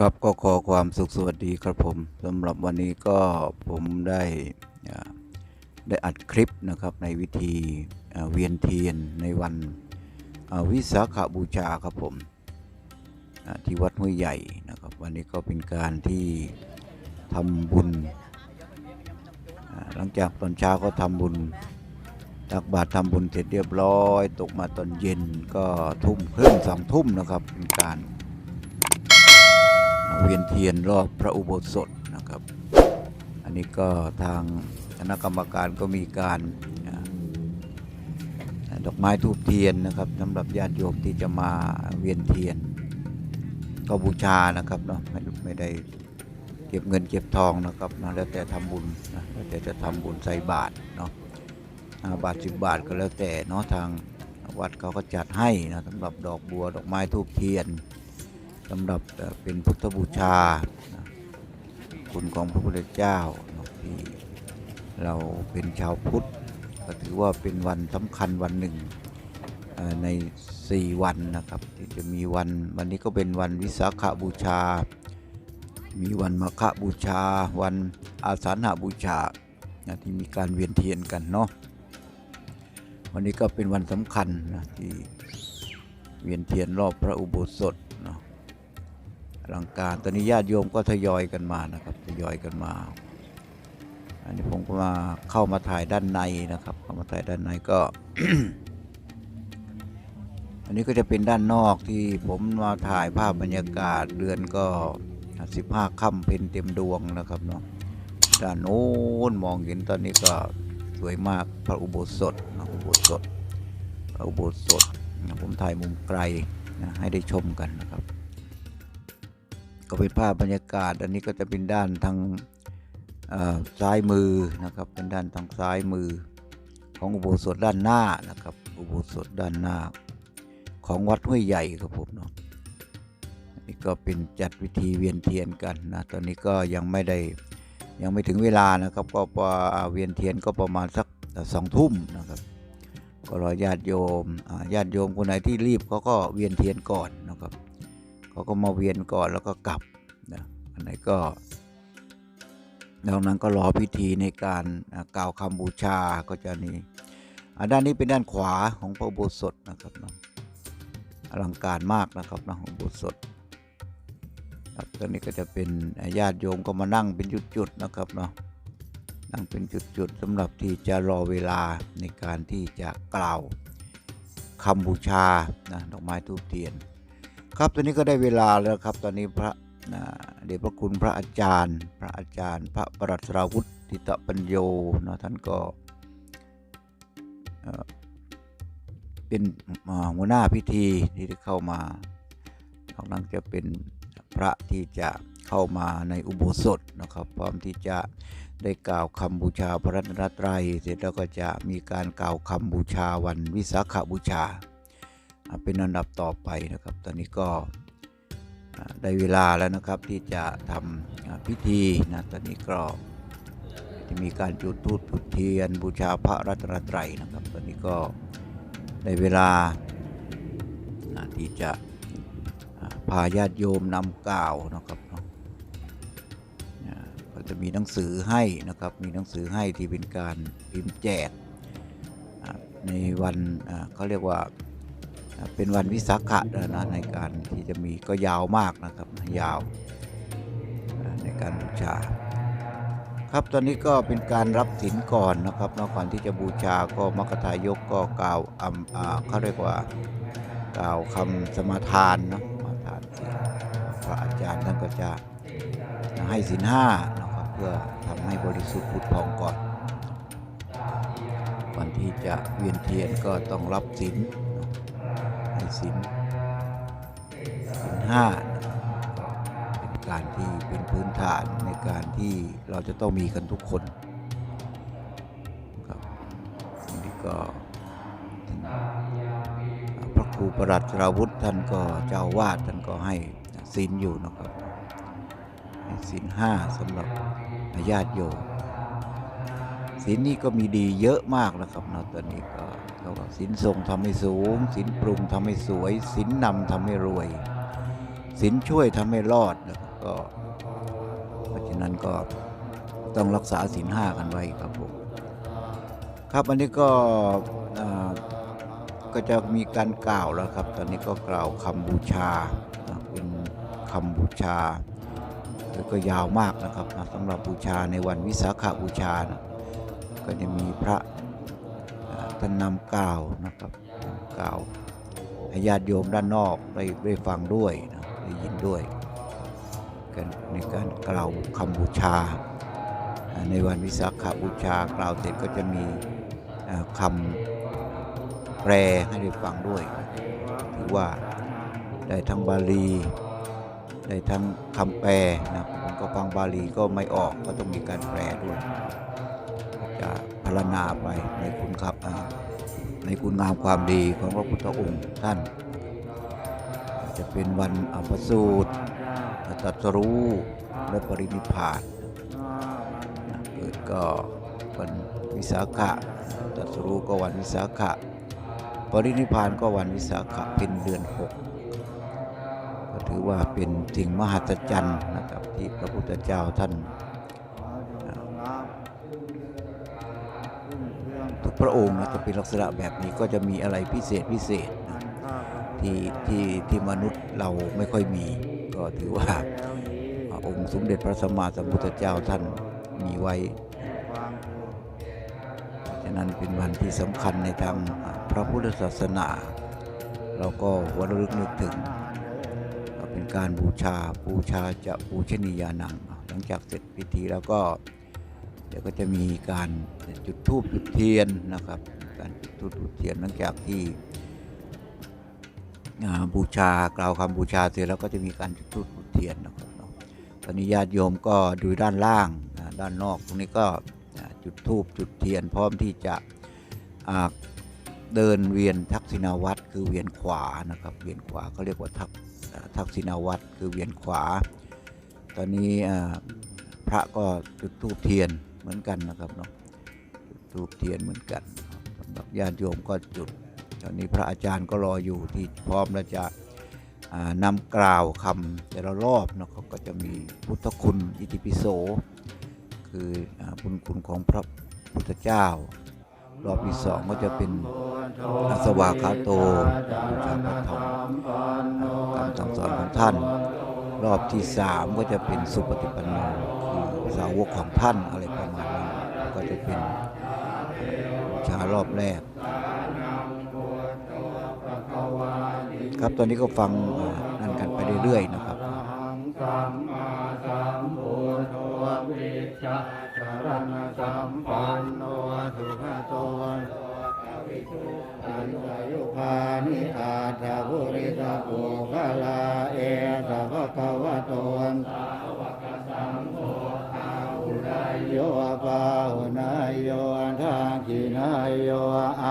ครับก็ขอความสุขสวัสดีครับผมสำหรับวันนี้ก็ผมได้ได้อัดคลิปนะครับในวิธีเวียนเทียนในวันวิสาขบูชาครับผมที่วัดห้วยใหญ่นะครับ วันนี้ก็เป็นการที่ทำบุญ หลังจากตอนเช้าก็ทำบุญตักบาตรทำบุญเสร็จเรียบร้อย ตกมาตอนเย็นก็ทุ่มครึ่งสองทุ่มนะครับเป็นการ เวียนเทียนรอบพระอุโบสถนะครับ อันนี้ก็ทางคณะกรรมการก็มีการดอกไม้ทูบเทียนนะครับสำหรับญาติโยมที่จะมาเวียนเทียน ก็บูชานะครับเนาะไม่ไม่ได้เก็บเงินเก็บทองนะครับนะแล้วแต่ทำบุญนะแล้วแต่จะทำบุญใส่บาทเนาะบาทสิบบาทก็แล้วแต่เนาะทางวัดเขาก็จัดให้นะสำหรับดอกบัวดอกไม้ทูบเทียน สำหรับเป็นพุทธบูชา คุณของพระพุทธเจ้าที่เราเป็นชาวพุทธ ก็ถือว่าเป็นวันสำคัญวันหนึ่งเอ่อใน 4 วันนะครับ ที่จะมีวันวันนี้ก็เป็นวันวิสาขบูชา มีวันมาฆบูชา วันอาสาฬหบูชานะที่มีการเวียนเทียนกันเนาะวันนี้ก็เป็นวันสำคัญนะที่เวียนเทียนรอบพระอุโบสถ อลังการตอนนี้ญาติโยมก็ทยอยกันมานะครับทยอยกันมา อันนี้ผมก็มาเข้ามาถ่ายด้านในนะครับเข้ามาถ่ายด้านในก็ อันนี้ก็จะเป็นด้านนอกที่ผมมาถ่ายภาพบรรยากาศเดือนก็15ค่ำเพ็ญเต็มดวงนะครับเนาะด้านโน้นมองเห็นตอนนี้ก็สวยมากพระอุโบสถนะอุโบสถพระอุโบสถผมถ่ายมุมไกลนะให้ได้ชมกันนะครับ ก็เป็นภาพบรรยากาศ อันนี้ก็จะเป็นด้านทางซ้ายมือนะครับ เป็นด้านทางซ้ายมือ ของอุโบสถด้านหน้านะครับ อุโบสถด้านหน้า ของวัดห้วยใหญ่ครับผมเนาะอันนี่ก็เป็นจัดวิธีเวียนเทียนกันนะ ตอนนี้ก็ยังไม่ได้ยังไม่ถึงเวลานะครับ ก็ปเวียนเทียนก็ประมาณสักสองทุ่มนะครับ ก็รอญาติโยมญาติโยมคนไหนที่รีบเขาก็เวียนเทียนก่อนนะครับ เขาก็มาเวียนก่อนแล้วก็กลับนะอันไหนก็ดังนั้นก็รอพิธีในการกล่าวคำบูชาก็จะนี่อ่าด้านนี้เป็นด้านขวาของพระโบสถนะครับเนาะอลังการมากนะครับนะขอุโบสถครับตอนนี้ก็จะเป็นญาติโยมก็มานั่งเป็นจุดๆนะครับเนาะนั่งเป็นจุดๆสำหรับที่จะรอเวลาในการที่จะกล่าวคำบูชานะดอกไม้ทูบเทียน ครับตอนนี้ก็ได้เวลาแล้วครับ ตอนนี้พระนะเดชพระคุณพระอาจารย์ พระอาจารย์ พระประหลัดสราวุฒิทิตปัญโยนะท่านก็เอ่อเป็นหัวหน้าพิธีที่ได้เข้ามานอกนั้นจะเป็นพระที่จะเข้ามาในอุโบสถนะครับพร้อมที่จะได้กล่าวคำบูชาพระรัตนตรัยเสร็จแล้วก็จะมีการกล่าวคำบูชาวันวิสาขบูชา เป็นอันดับต่อไปนะครับ ตอนนี้ก็ได้เวลาแล้วนะครับที่จะทำพิธีนะตอนนี้ก็จะมีการจุดธูปจุดเทียนบูชาพระรัตนตรัยนะครับ ตอนนี้ก็ได้เวลาที่จะพาญาติโยมนำกล่าวนะครับก็จะมีหนังสือให้นะครับ มีหนังสือให้ที่เป็นการพิมพ์แจกในวันเขาเรียกว่า เป็นวันวิสาขะนะนะในการที่จะมีก็ยาวมากนะครับยาวในการบูชา ครับตอนนี้ก็เป็นการรับศีลก่อนนะครับนอกก่อนที่จะบูชาก็มรรคทายกก็กล่าวอำอ่าเขาเรียกว่ากล่าวคำสมาทานเนาะสมาทานศีลพระอาจารย์ท่านก็จะให้ศีลห้านะครับเพื่อทำให้บริสุทธิ์ผุดพองก่อนก่อนที่จะเวียนเทียนก็ต้องรับศีล ศีลศีลห้าเป็นการที่เป็นพื้นฐานในการที่เราจะต้องมีกันทุกคนครับอันนี้ก็พระครูประหลัดราวุธท่านก็เจ้าวาดท่านก็ให้ศีลอยู่นะครับศีลห้าสำหรับญาติโยม ศีลนี้ก็มีดีเยอะมากนะครับเนาะตอนนี้ก็เขาบอกสินทรงทำให้สูงสินปรุงทำให้สวยสินนำทำให้รวยสินช่วยทำให้รอดนะครับก็เพราะฉะนั้นก็ต้องรักษาศีลห้ากันไว้ครับผมครับอันนี้ก็อ่าก็จะมีการกล่าวแล้วครับ ตอนนี้ก็กล่าวคำบูชาเป็นคำบูชาแล้วก็ยาวมากนะครับนะสำหรับบูชาในวันวิสาขบูชานะ ก็จะมีพระท่านนำกล่าวนะครับกล่าวให้ญาติโยมด้านนอกได้ได้ฟังด้วยนะได้ยินด้วยกันในการกล่าวคำบูชา ในวันวิสาขบูชากล่าวเสร็จก็จะมีอ่าคำแปลให้ได้ฟังด้วย ถือว่าได้ทั้งบาลี ได้ทั้งคำแปลนะผมก็ฟังบาลีก็ไม่ออกก็ต้องมีการแปลด้วย จะพรณนาไปในคุณครับในคุณงามความดีของพระพุทธองค์ท่าน จะเป็นวันอัปสูตรตรัสรู้และปรินิพานเกิดก็วันวิสาขะตรัสรู้ก็วันวิสาขะ ปรินิพพานก็วันวิสาขะเป็นเดือนหกก็ถือว่าเป็นสิ่งมหัศจรรย์นะครับที่พระพุทธเจ้าท่านอ่า ทุกพระองค์นะจะเป็นลักษณะแบบนี้ก็จะมีอะไรพิเศษพิเศษนะที่ที่ที่มนุษย์เราไม่ค่อยมี ก็ถือว่าองค์สมเด็จพระสัมมาสัมพุทธเจ้าท่านมีไว้ ฉะนั้นเป็นวันที่สำคัญในทางพระพุทธศาสนา เราก็วันระลึกนึกถึง เป็นการบูชาบูชาจะบูชนียานัง หลังจากเสร็จพิธีแล้วก็ เดี๋ยวก็จะมีการจุดธูปจุดเทียนนะครับ การจุดธูปจุดเทียนหลังจากที่อาบูชากล่าวคำบูชาเสร็จแล้วก็จะมีการจุดธูปจุดเทียนนะครับนาะตอนนี้ญาติโยมก็ดูด้านล่างด้านนอกตรงนี้ก็จุดธูปจุดเทียน พร้อมที่จะเดินเวียนทักษิณาวัตรคือเวียนขวานะครับ เวียนขวาเขาเรียกว่าทักทักษิณาวัตรคือเวียนขวา ตอนนี้พระก็จุดธูปเทียน เหมือนกันนะครับเนาะจุดธูปเทียนเหมือนกันสำหรับญาติโยมก็จุด ตอนนี้พระอาจารย์ก็รออยู่ที่พร้อมแล้วจะอ่านำกล่าวคำแต่ละรอบเนาะครับก็จะมีพุทธคุณอิติปิโส คืออบุญคุณของพระพุทธเจ้ารอบที่สองก็จะเป็นอัสวากขาโตบูชาพระธรรมคำสั่งสอนของท่าน รอบที่สามก็จะเป็นสุปฏิปันโน สาวกของท่านอะไรประมาณนั้นก็จะเป็นชารอบแรก ครับตอนนี้ก็ฟังนั่นกันไปเรื่อยๆนะครับสัมมาสัมพุทโธวิชชาจารณสัมปันโนสุขโตอันวายุภานิอาทาภุริตาปุคลาเอตภะคะวะโต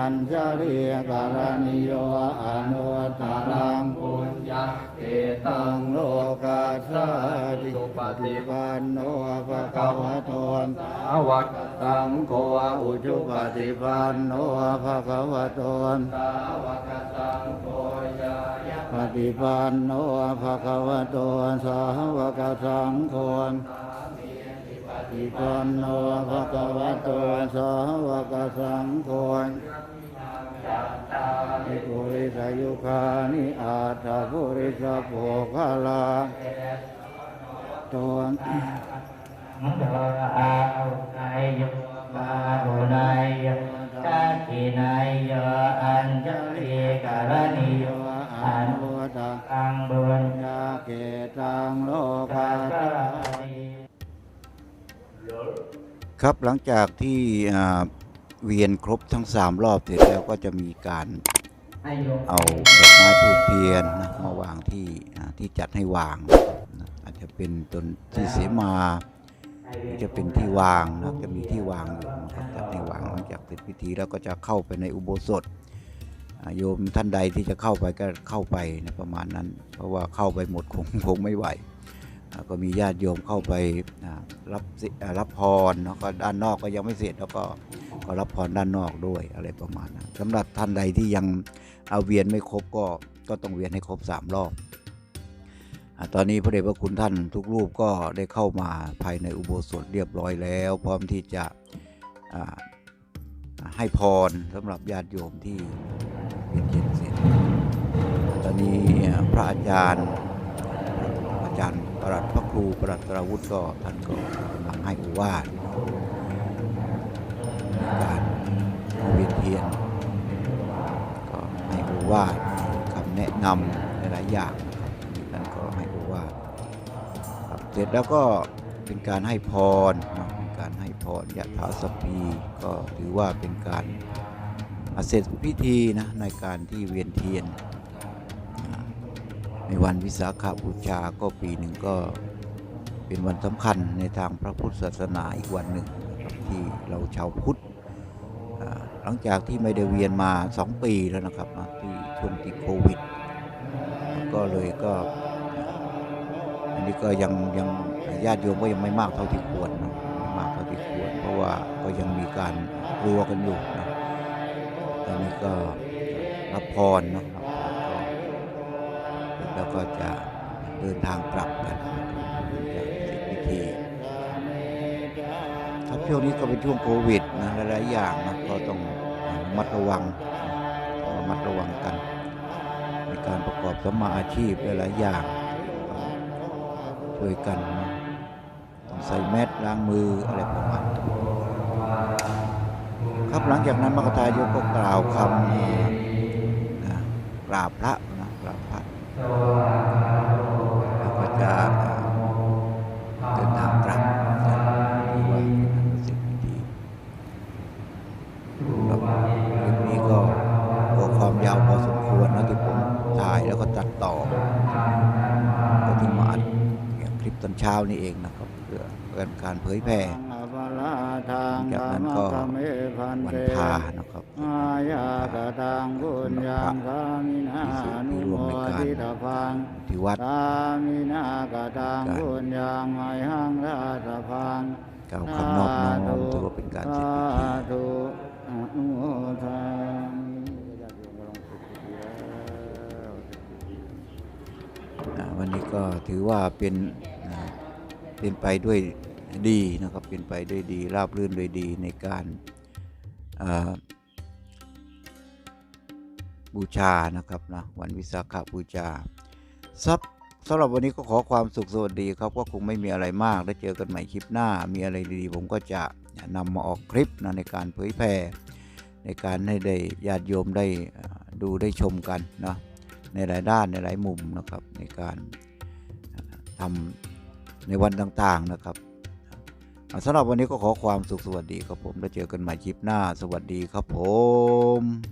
อัญชลีกรณิโยอนุตตรังปุญญาเกตังโลกัสสติปฏิปันโนภะคะวะโตสาวกสังโฆอุจุปฏิปันโนภะคะวะโตสาวกสังโฆยายะปฏิปันโนภะคะวะโตสาวกสังโฆปฏิปันโนภะคะวะโตสาวกสังโฆ นิปุริสายุคานิอาตาปุริสาโภคาลาตนโดอาอุนายโยบาหุนายโยจักขินายโยอัญจลีการณิโยออันุตังอังบุญยาเกตังโลกาตาครับหลังจากที่อ่า เวียนครบทั้งสามรอบเสร็จแล้วก็จะมีการให้โยมเอาดอกไม้ทูบเทียนนะมาวางที่อ่าที่จัดให้วางนะอาจจะเป็นต้นที่เสมาหรือจะเป็นที่วางนะจะมีที่วางอยู่นะครับจัดให้วางหลังจากเสร็จพิธีแล้วก็จะเข้าไปในอุโบสถอ่าโยมท่านใดที่จะเข้าไปก็เข้าไปนะประมาณนั้น เพราะว่าเข้าไปหมดคงคงไม่ไหวอ่า ก็มีญาติโยมเข้าไปรับรับพรเนาะก็ด้านนอกก็ยังไม่เสร็จแล้วก็ก็รับพรด้านนอกด้วยอะไรประมาณนั้นสำหรับท่านใดที่ยังเอาเวียนไม่ครบก็ก็ต้องเวียนให้ครบสามรอบตอนนี้พระเดชพระคุณท่านทุกรูปก็ได้เข้ามาภายในอุโบสถเรียบร้อยแล้ว พร้อมที่จะให้พรสำหรับญาติโยมที่เวียนเทียนเสร็จ ตอนนี้พระอาจารย์อาจารย์ ประหลัดพระครูประหลัดตราวุฒิก็ท่านก็กำลังให้อุวาสในการเวียนเทียนก็ให้อุวาสคำแนะนำหลายๆอย่างท่านก็ให้อุวาสครับเสร็จแล้วก็เป็นการให้พรเนะเป็นการให้พรยะถาสพพีก็ถือว่าเป็นการเสร็จพิธีนะในการที่เวียนเทียน ในวันวิสาขบูชาก็ปีหนึ่งก็เป็นวันสำคัญในทางพระพุทธศาสนาอีกวันหนึ่งที่เราชาวพุทธหลังจากที่ไม่ได้เวียนมา 2 ปีแล้วนะครับที่ช่วงติดโควิด ก็เลยก็อันนี้ก็ยังยังญาติโยมก็ยังไม่มากเท่าที่ควรนะไม่มากเท่าที่ควร เพราะว่าก็ยังมีการรัวกันอยู่นะตอนนี้ก็รับพรนะรับ แล้วก็จะเดินทางกลับกันจากสร็จพิธีครับช่วงนี้ก็เป็นช่วงโควิดนะหลายๆอย่างนะก็ต้องระมัดระวังต้องระมัดระวังกัน ในการประกอบสมมาอาชีพหลายๆอย่างช่วยกันต้องใส่แมสล้างมืออะไรประมาณนี้ครับหลังจากนั้นมรรคทายกก็กล่าวคำเอ่อนะกราบพระ อสมควรนะที่ผมถ่ายแล้วก็ตัดต่อ ก็ถึงมาอัดคลิปตอนเช้านี่เองนะครับเพื่อเพื่อการเผยแพร่จากนั้นก็วันพานะครับอายากตังบุญยังกามินานุโมทิตาพังที่วัดกามินากตังบุญยังไมหังราชพังกล่าวคำนอบน้อมถือ ถือว่าเป็นเป็นไปด้วยดีนะครับเป็นไปด้วยดีราบรื่นด้วยดีในการาบูชานะครับนะวันวิสาขบูชาซับสำหรับวันนี้ก็ขอความสุขสวัสดีครับก็คงไม่มีอะไรมากแล้วเจอกันใหม่คลิปหน้า มีอะไรดีๆ ผมก็จะนำมาออกคลิปนะในการเผยแพร่ในการให้ได้ญาติโยมได้ดูได้ชมกันนะในหลายด้านในหลายมุมนะครับในการ ทำในวันต่างๆนะครับสำหรับวันนี้ก็ขอความสุขสวัสดีครับผม แล้วเจอกันใหม่คลิปหน้า สวัสดีครับผม